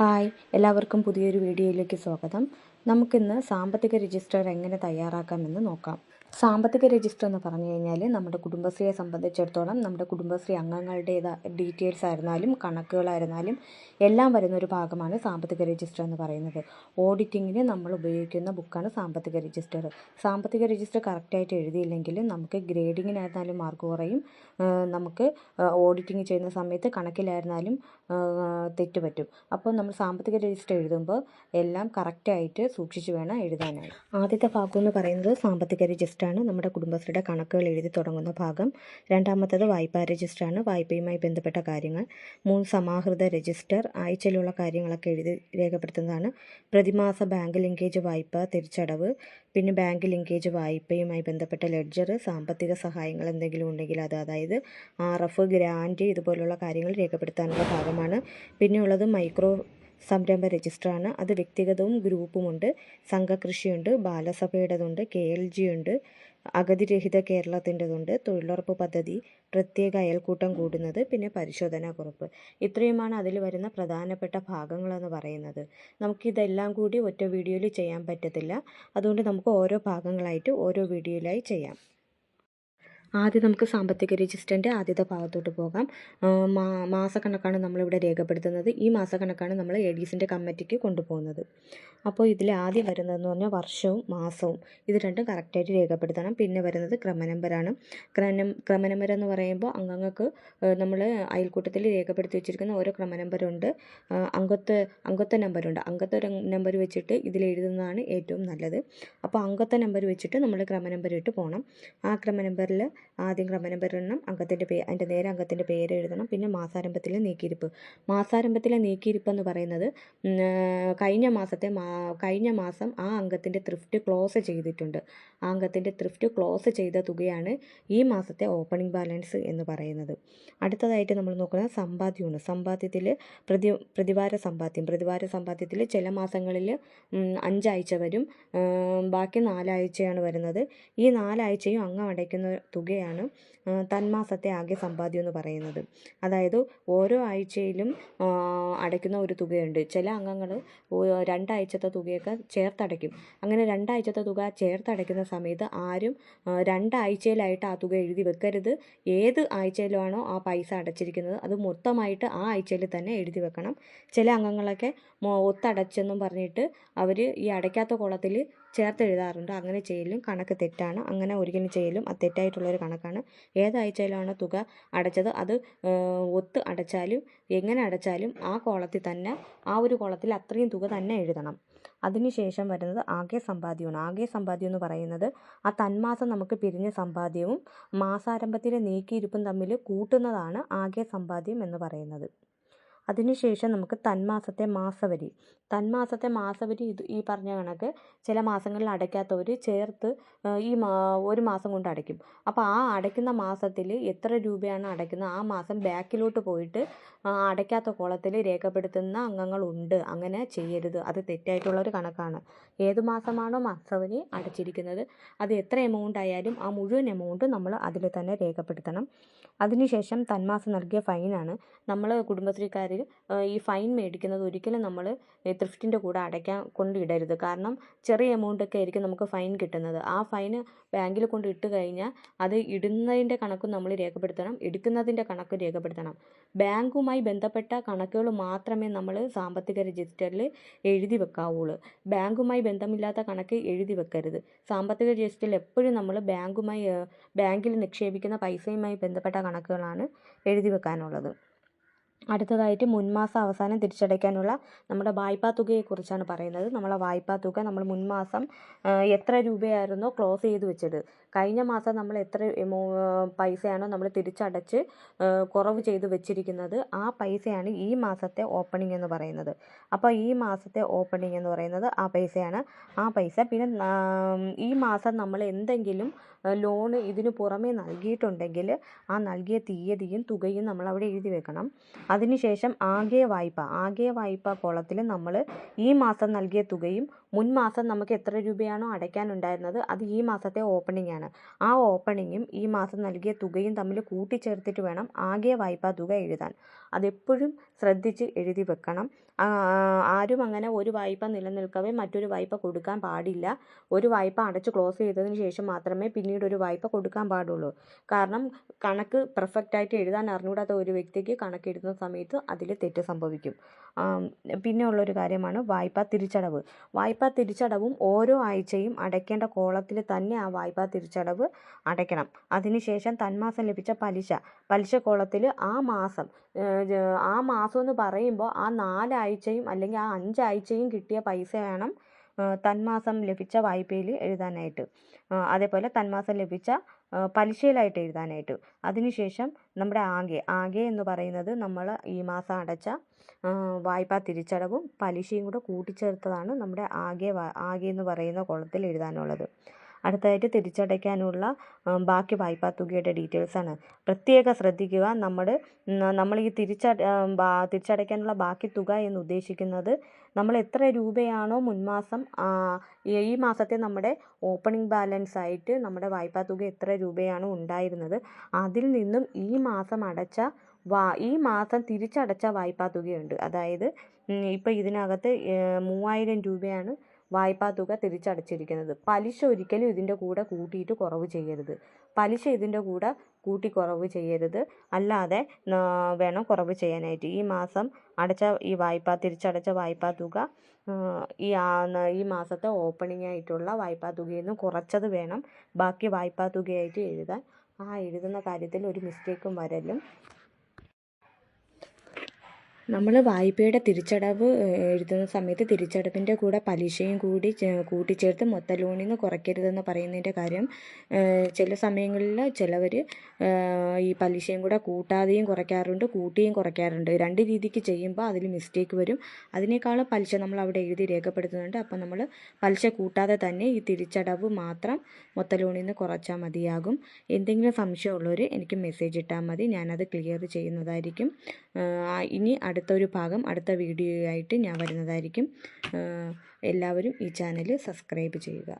Hi എല്ലാവർക്കും പുതിയൊരു വീഡിയോയിലേക്ക് സ്വാഗതം. നമുക്കിന്ന് സാമ്പത്തിക രജിസ്റ്റർ എങ്ങനെ തയ്യാറാക്കാമെന്ന് നോക്കാം. സാമ്പത്തിക രജിസ്റ്റർ എന്ന് പറഞ്ഞു കഴിഞ്ഞാൽ നമ്മുടെ കുടുംബശ്രീയെ സംബന്ധിച്ചിടത്തോളം നമ്മുടെ കുടുംബശ്രീ അംഗങ്ങളുടെ ഡീറ്റെയിൽസ് ആയിരുന്നാലും കണക്കുകളായിരുന്നാലും എല്ലാം വരുന്ന ഒരു ഭാഗമാണ് സാമ്പത്തിക രജിസ്റ്റർ എന്ന് പറയുന്നത്. ഓഡിറ്റിങ്ങിന് നമ്മൾ ഉപയോഗിക്കുന്ന ബുക്കാണ് സാമ്പത്തിക രജിസ്റ്റർ. സാമ്പത്തിക രജിസ്റ്റർ കറക്റ്റായിട്ട് എഴുതിയില്ലെങ്കിൽ നമുക്ക് ഗ്രേഡിങ്ങിനായിരുന്നാലും മാർക്ക് കുറയും. നമുക്ക് ഓഡിറ്റിങ് ചെയ്യുന്ന സമയത്ത് കണക്കിലായിരുന്നാലും തെറ്റ് പറ്റും. അപ്പോൾ നമ്മൾ സാമ്പത്തിക രജിസ്റ്റർ എഴുതുമ്പോൾ എല്ലാം കറക്റ്റായിട്ട് സൂക്ഷിച്ച് വേണം എഴുതാനായി. ആദ്യത്തെ ഭാഗം എന്ന് പറയുന്നത് സാമ്പത്തിക രജിസ്റ്ററാണ് നമ്മുടെ കുടുംബശ്രീയുടെ കണക്കുകൾ എഴുതി തുടങ്ങുന്ന ഭാഗം. രണ്ടാമത്തത് വായ്പാ രജിസ്റ്ററാണ് വായ്പയുമായി ബന്ധപ്പെട്ട കാര്യങ്ങൾ. മൂന്ന് സമാഹൃത രജിസ്റ്റർ. ആഴ്ചയിലുള്ള കാര്യങ്ങളൊക്കെ എഴുതി രേഖപ്പെടുത്തുന്നതാണ്. പ്രതിമാസ ബാങ്ക് ലിങ്കേജ് വായ്പ തിരിച്ചടവ്. പിന്നെ ബാങ്ക് ലിങ്കേജ് വായ്പയുമായി ബന്ധപ്പെട്ട ലെഡ്ജർ സാമ്പത്തിക സഹായങ്ങൾ എന്തെങ്കിലും ഉണ്ടെങ്കിൽ അത് അതായത് ആർ എഫ് ഗ്രാന്റ് ഇതുപോലുള്ള കാര്യങ്ങൾ രേഖപ്പെടുത്താനുള്ള ഭാഗമാണ്. പിന്നെയുള്ളത് മൈക്രോ സംരംഭ രജിസ്റ്ററാണ് അത് വ്യക്തിഗതവും ഗ്രൂപ്പുമുണ്ട്. സംഘകൃഷിയുണ്ട്. ബാലസഭയുടേതുണ്ട്. കെ എൽ ജി ഉണ്ട് അഗതിരഹിത കേരളത്തിന്റെതുണ്ട്. തൊഴിലുറപ്പ് പദ്ധതി പ്രത്യേക അയൽക്കൂട്ടം കൂടുന്നത് പിന്നെ പരിശോധനാ കുറിപ്പ് ഇത്രയുമാണ് അതിൽ വരുന്ന പ്രധാനപ്പെട്ട ഭാഗങ്ങളെന്ന് പറയുന്നത്. നമുക്കിതെല്ലാം കൂടി ഒറ്റ വീഡിയോയിൽ ചെയ്യാൻ പറ്റത്തില്ല. അതുകൊണ്ട് നമുക്ക് ഓരോ ഭാഗങ്ങളായിട്ട് ഓരോ വീഡിയോയിലായി ചെയ്യാം. ആദ്യം നമുക്ക് സാമ്പത്തിക രജിസ്റ്ററിന്റെ ആദ്യത്തെ ഭാഗത്തോട്ട് പോകാം. മാസക്കണക്കാണ് നമ്മളിവിടെ രേഖപ്പെടുത്തുന്നത്. ഈ മാസക്കണക്കാണ് നമ്മൾ എ ഡി എസിന്റെ കമ്മിറ്റിക്ക് കൊണ്ടുപോകുന്നത്. അപ്പോൾ ഇതിൽ ആദ്യം വരുന്നതെന്ന് പറഞ്ഞാൽ വർഷവും മാസവും. ഇത് രണ്ടും കറക്റ്റായിട്ട് രേഖപ്പെടുത്തണം. പിന്നെ വരുന്നത് ക്രമനമ്പരാണ്. ക്രമനം ക്രമനമ്പരം എന്ന് പറയുമ്പോൾ അംഗങ്ങൾക്ക് നമ്മൾ അയൽക്കൂട്ടത്തിൽ രേഖപ്പെടുത്തി വെച്ചിരിക്കുന്ന ഓരോ ക്രമനമ്പരുണ്ട്. അംഗത്വ അംഗത്വ നമ്പരുണ്ട്. അംഗത്വ നമ്പർ വെച്ചിട്ട് ഇതിൽ എഴുതുന്നതാണ് ഏറ്റവും നല്ലത്. അപ്പോൾ അംഗത്വ നമ്പർ വെച്ചിട്ട് നമ്മൾ ക്രമനമ്പർ ഇട്ട് പോകണം. ആ ക്രമനമ്പറിൽ ആദ്യം ക്രമനമ്പർ എണ്ണം അംഗത്തിന്റെ പേ അതിന്റെ നേരെ അംഗത്തിന്റെ പേര് എഴുതണം പിന്നെ മാസാരംഭത്തിലെ നീക്കിയിരിപ്പ്. മാസാരംഭത്തിലെ നീക്കിയിരിപ്പ് എന്ന് പറയുന്നത് കഴിഞ്ഞ മാസത്തെ കഴിഞ്ഞ മാസം ആ അംഗത്തിന്റെ ത്രിഫ്റ്റ് ക്ലോസ് ചെയ്തിട്ടുണ്ട്. ആ അംഗത്തിന്റെ ത്രിഫ്റ്റ് ക്ലോസ് ചെയ്ത തുകയാണ് ഈ മാസത്തെ ഓപ്പണിംഗ് ബാലൻസ് എന്ന് പറയുന്നത്. അടുത്തതായിട്ട് നമ്മൾ നോക്കുന്നത് സമ്പാദ്യമാണ്. സമ്പാദ്യത്തിൽ പ്രതി പ്രതിവാര സമ്പാദ്യം. പ്രതിവാര സമ്പാദ്യത്തിൽ ചില മാസങ്ങളിൽ അഞ്ചാഴ്ച വരും. ബാക്കി നാലാഴ്ചയാണ് വരുന്നത്. ഈ നാലാഴ്ചയും അംഗം അടയ്ക്കുന്ന തുകയാണ് തന്മാസത്തെ ആകെ സമ്പാദ്യം എന്ന് പറയുന്നത്. അതായത് ഓരോ ആഴ്ചയിലും അടയ്ക്കുന്ന ഒരു തുകയുണ്ട്. ചില അംഗങ്ങൾ രണ്ടാഴ്ചത്തെ തുകയൊക്കെ ചേർത്തടയ്ക്കും. അങ്ങനെ രണ്ടാഴ്ചത്തെ തുക ചേർത്തടയ്ക്കുന്ന സമയത്ത് ആരും രണ്ടാഴ്ചയിലായിട്ട് ആ തുക എഴുതി വെക്കരുത്. ഏത് ആഴ്ചയിലാണോ ആ പൈസ അടച്ചിരിക്കുന്നത് അത് മൊത്തമായിട്ട് ആ ആഴ്ചയിൽ തന്നെ എഴുതി വെക്കണം. ചില അംഗങ്ങളൊക്കെ ഒത്തടച്ചെന്നും പറഞ്ഞിട്ട് അവർ ഈ അടയ്ക്കാത്ത കുളത്തിൽ ചേർത്ത് എഴുതാറുണ്ട് അങ്ങനെ ചെയ്യലും കണക്ക് തെറ്റാണ്. അങ്ങനെ ഒരിക്കലും ചെയ്യലും അത് തെറ്റായിട്ടുള്ളൊരു കണക്കാണ്. ഏതാഴ്ചയിലാണ് തുക അടച്ചത്? അത് ഒത്ത് അടച്ചാലും എങ്ങനെ അടച്ചാലും ആ കോളത്തിൽ തന്നെ ആ ഒരു കോളത്തിൽ അത്രയും തുക തന്നെ എഴുതണം. അതിനുശേഷം വരുന്നത് ആകെ സമ്പാദ്യമാണ്. ആകെ സമ്പാദ്യം എന്ന് പറയുന്നത് ആ തന്മാസം നമുക്ക് പിരിഞ്ഞ സമ്പാദ്യവും മാസാരംഭത്തിലെ നീക്കിയിരിപ്പും തമ്മിൽ കൂട്ടുന്നതാണ് ആകെ സമ്പാദ്യം എന്ന് പറയുന്നത്. അതിനുശേഷം നമുക്ക് തന്മാസത്തെ മാസവരി. തന്മാസത്തെ മാസവരി ഇത് ഈ പറഞ്ഞ കണക്ക് ചില മാസങ്ങളിൽ അടയ്ക്കാത്തവർ ചേർത്ത് ഈ മാ ഒരു മാസം കൊണ്ട് അടയ്ക്കും. അപ്പോൾ ആ അടയ്ക്കുന്ന മാസത്തിൽ എത്ര രൂപയാണ് അടയ്ക്കുന്നത് ആ മാസം ബാക്കിലോട്ട് പോയിട്ട് അടയ്ക്കാത്ത കോളത്തിൽ രേഖപ്പെടുത്തുന്ന അംഗങ്ങളുണ്ട് അങ്ങനെ ചെയ്യരുത്. അത് തെറ്റായിട്ടുള്ള ഒരു കണക്കാണ്. ഏത് മാസമാണോ മാസവരി അടച്ചിരിക്കുന്നത്. അത് എത്ര എമൗണ്ട് ആയാലും ആ മുഴുവൻ എമൗണ്ട് നമ്മൾ അതിൽ തന്നെ രേഖപ്പെടുത്തണം. അതിനുശേഷം തന്മാസം നൽകിയ ഫൈനാണ് നമ്മൾ കുടുംബശ്രീക്കാർ ഈ ഫൈൻ മേടിക്കുന്നത് ഒരിക്കലും നമ്മൾ ത്രിഫ്റ്റിന്റെ കൂടെ അടയ്ക്കാൻ കൊണ്ടിടരുത്. കാരണം ചെറിയ എമൗണ്ട് ഒക്കെ ആയിരിക്കും നമുക്ക് ഫൈൻ കിട്ടുന്നത്. ആ ഫൈന് ബാങ്കിൽ കൊണ്ട് ഇട്ട് കഴിഞ്ഞാൽ അത് ഇടുന്നതിന്റെ കണക്കും നമ്മൾ രേഖപ്പെടുത്തണം എടുക്കുന്നതിന്റെ കണക്കും രേഖപ്പെടുത്തണം. ബാങ്കുമായി ബന്ധപ്പെട്ട കണക്കുകൾ മാത്രമേ നമ്മൾ സാമ്പത്തിക രജിസ്റ്ററിൽ എഴുതി വെക്കാവുള്ളൂ. ബാങ്കുമായി ബന്ധമില്ലാത്ത കണക്ക് എഴുതി വെക്കരുത്. സാമ്പത്തിക രജിസ്റ്ററിൽ എപ്പോഴും നമ്മൾ ബാങ്കുമായി ബാങ്കിൽ നിക്ഷേപിക്കുന്ന പൈസയുമായി ബന്ധപ്പെട്ട കണക്കുകളാണ് എഴുതി വെക്കാനുള്ളത്. അടുത്തതായിട്ട് മുൻമാസ അവസാനം തിരിച്ചടയ്ക്കാനുള്ള നമ്മുടെ വായ്പാ തുകയെക്കുറിച്ചാണ് പറയുന്നത്. നമ്മളെ വായ്പാ തുക നമ്മൾ മുൻമാസം എത്ര രൂപയായിരുന്നോ ക്ലോസ് ചെയ്ത് വെച്ചത്. കഴിഞ്ഞ മാസം നമ്മൾ എത്ര പൈസയാണോ നമ്മൾ തിരിച്ചടച്ച് കുറവ് ചെയ്ത് വെച്ചിരിക്കുന്നത്. ആ പൈസയാണ് ഈ മാസത്തെ ഓപ്പണിംഗ് എന്ന് പറയുന്നത്. അപ്പോൾ ഈ മാസത്തെ ഓപ്പണിംഗ് എന്ന് പറയുന്നത് ആ പൈസയാണ്. ആ പൈസ പിന്നെ ഈ മാസം നമ്മൾ എന്തെങ്കിലും ലോണ് ഇതിന് പുറമേ നൽകിയിട്ടുണ്ടെങ്കിൽ ആ നൽകിയ തീയതിയും തുകയും നമ്മൾ അവിടെ എഴുതി വെക്കണം. അതിനുശേഷം ആകെ വായ്പ ആകെ വായ്പ കോളത്തിൽ നമ്മൾ ഈ മാസം നൽകിയ തുകയും മുൻ മാസം നമുക്ക് എത്ര രൂപയാണോ അടയ്ക്കാനുണ്ടായിരുന്നത് അത് ഈ മാസത്തെ ഓപ്പണിംഗ് ആണ്. ആ ഓപ്പണിങ്ങും ഈ മാസം നൽകിയ തുകയും തമ്മിൽ കൂട്ടിച്ചേർത്തിട്ട് വേണം ആകെ വായ്പാ തുക എഴുതാൻ. അതെപ്പോഴും ശ്രദ്ധിച്ച് എഴുതി വെക്കണം. ആരും അങ്ങനെ ഒരു വായ്പ നിലനിൽക്കവേ മറ്റൊരു വായ്പ കൊടുക്കാൻ പാടില്ല. ഒരു വായ്പ അടച്ച് ക്ലോസ് ചെയ്തതിന് ശേഷം മാത്രമേ പിന്നീട് ഒരു വായ്പ കൊടുക്കാൻ പാടുള്ളൂ. കാരണം കണക്ക് പെർഫെക്റ്റായിട്ട് എഴുതാൻ അറിഞ്ഞുകൂടാത്ത ഒരു വ്യക്തിക്ക് കണക്ക് എഴുതുന്ന സമയത്ത് അതിൽ തെറ്റ് സംഭവിക്കും. പിന്നെ ഉള്ളൊരു കാര്യമാണ് വായ്പാ തിരിച്ചടവ്. വായ്പാ തിരിച്ചടവും ഓരോ ആഴ്ചയും അടയ്ക്കേണ്ട കോളത്തിൽ തന്നെ ആ വായ്പാ തിരിച്ചടവ് അടയ്ക്കണം. അതിനുശേഷം തന്മാസം ലഭിച്ച പലിശ. പലിശ കോളത്തിൽ ആ മാസം ആ മാസം എന്ന് പറയുമ്പോൾ ആ നാലാഴ്ചയും അല്ലെങ്കിൽ ആ അഞ്ചാഴ്ചയും കിട്ടിയ പൈസ വേണം തന്മാസം ലഭിച്ച വായ്പയിൽ എഴുതാനായിട്ട്. അതേപോലെ തന്മാസം ലഭിച്ച പലിശയിലായിട്ട് എഴുതാനായിട്ട്. അതിനുശേഷം നമ്മുടെ ആകെ ആകെ എന്ന് പറയുന്നത് നമ്മൾ ഈ മാസം അടച്ച വായ്പാ തിരിച്ചടവും പലിശയും കൂടെ കൂട്ടിച്ചേർത്തതാണ് നമ്മുടെ ആകെ ആകെ എന്ന് പറയുന്ന കോളത്തിൽ എഴുതാനുള്ളത്. അടുത്തതായിട്ട് തിരിച്ചടയ്ക്കാനുള്ള ബാക്കി വായ്പാ തുകയുടെ ഡീറ്റെയിൽസാണ് പ്രത്യേക ശ്രദ്ധിക്കുക നമ്മുടെ നമ്മൾ ഈ തിരിച്ച തിരിച്ചടയ്ക്കാനുള്ള ബാക്കി തുക എന്ന് ഉദ്ദേശിക്കുന്നത് നമ്മൾ എത്ര രൂപയാണോ മുൻമാസം ഈ മാസത്തെ നമ്മുടെ ഓപ്പണിംഗ് ബാലൻസ് ആയിട്ട് നമ്മുടെ വായ്പാ തുക എത്ര രൂപയാണോ ഉണ്ടായിരുന്നത് അതിൽ നിന്നും ഈ മാസം അടച്ച വാ ഈ മാസം തിരിച്ചടച്ച വായ്പാ തുകയുണ്ട്. അതായത് ഇപ്പോൾ ഇതിനകത്ത് മൂവായിരം രൂപയാണ് വായ്പാ തുക തിരിച്ചടച്ചിരിക്കുന്നത്. പലിശ ഒരിക്കലും ഇതിന്റെ കൂടെ കൂട്ടിയിട്ട് കുറവ് ചെയ്യരുത്. പലിശ ഇതിന്റെ കൂടെ കൂട്ടി കുറവ് ചെയ്യരുത്. അല്ലാതെ വേണം കുറവ് ചെയ്യാനായിട്ട്. ഈ മാസം അടച്ച ഈ വായ്പ തിരിച്ചടച്ച വായ്പാ തുക ഈ ഈ മാസത്തെ ഓപ്പണിംഗ് ആയിട്ടുള്ള വായ്പാ തുകയിൽ നിന്ന് കുറച്ചത് വേണം. ബാക്കി വായ്പാ തുകയായിട്ട് എഴുതാൻ. ആ എഴുതുന്ന കാര്യത്തിൽ ഒരു മിസ്റ്റേക്കും വരലും. നമ്മൾ വായ്പയുടെ തിരിച്ചടവ് എഴുതുന്ന സമയത്ത് തിരിച്ചടവിന്റെ കൂടെ പലിശയും കൂടി കൂട്ടിച്ചേർത്ത് മൊത്ത ലോണിൽ നിന്ന് കുറയ്ക്കരുതെന്ന് പറയുന്നതിന്റെ കാര്യം ചില സമയങ്ങളിൽ ചിലവർ ഈ പലിശയും കൂടെ കൂട്ടാതെയും കുറയ്ക്കാറുണ്ട് കൂട്ടിയും കുറയ്ക്കാറുണ്ട്. രണ്ട് രീതിക്ക് ചെയ്യുമ്പോൾ അതിൽ മിസ്റ്റേക്ക് വരും. അതിനേക്കാളും പലിശ നമ്മൾ അവിടെ എഴുതി രേഖപ്പെടുത്തുന്നുണ്ട്. അപ്പോൾ നമ്മൾ പലിശ കൂട്ടാതെ തന്നെ ഈ തിരിച്ചടവ് മാത്രം മൊത്ത ലോണിൽ നിന്ന് കുറച്ചാൽ മതിയാകും. എന്തെങ്കിലും സംശയമുള്ളവർ എനിക്ക് മെസ്സേജ് ഇട്ടാൽ മതി. ഞാനത് ക്ലിയർ ചെയ്യുന്നതായിരിക്കും. ഇനി അടുത്ത അടുത്തൊരു ഭാഗം അടുത്ത വീഡിയോ ആയിട്ട് ഞാൻ വരുന്നതായിരിക്കും. എല്ലാവരും ഈ ചാനൽ സബ്സ്ക്രൈബ് ചെയ്യുക.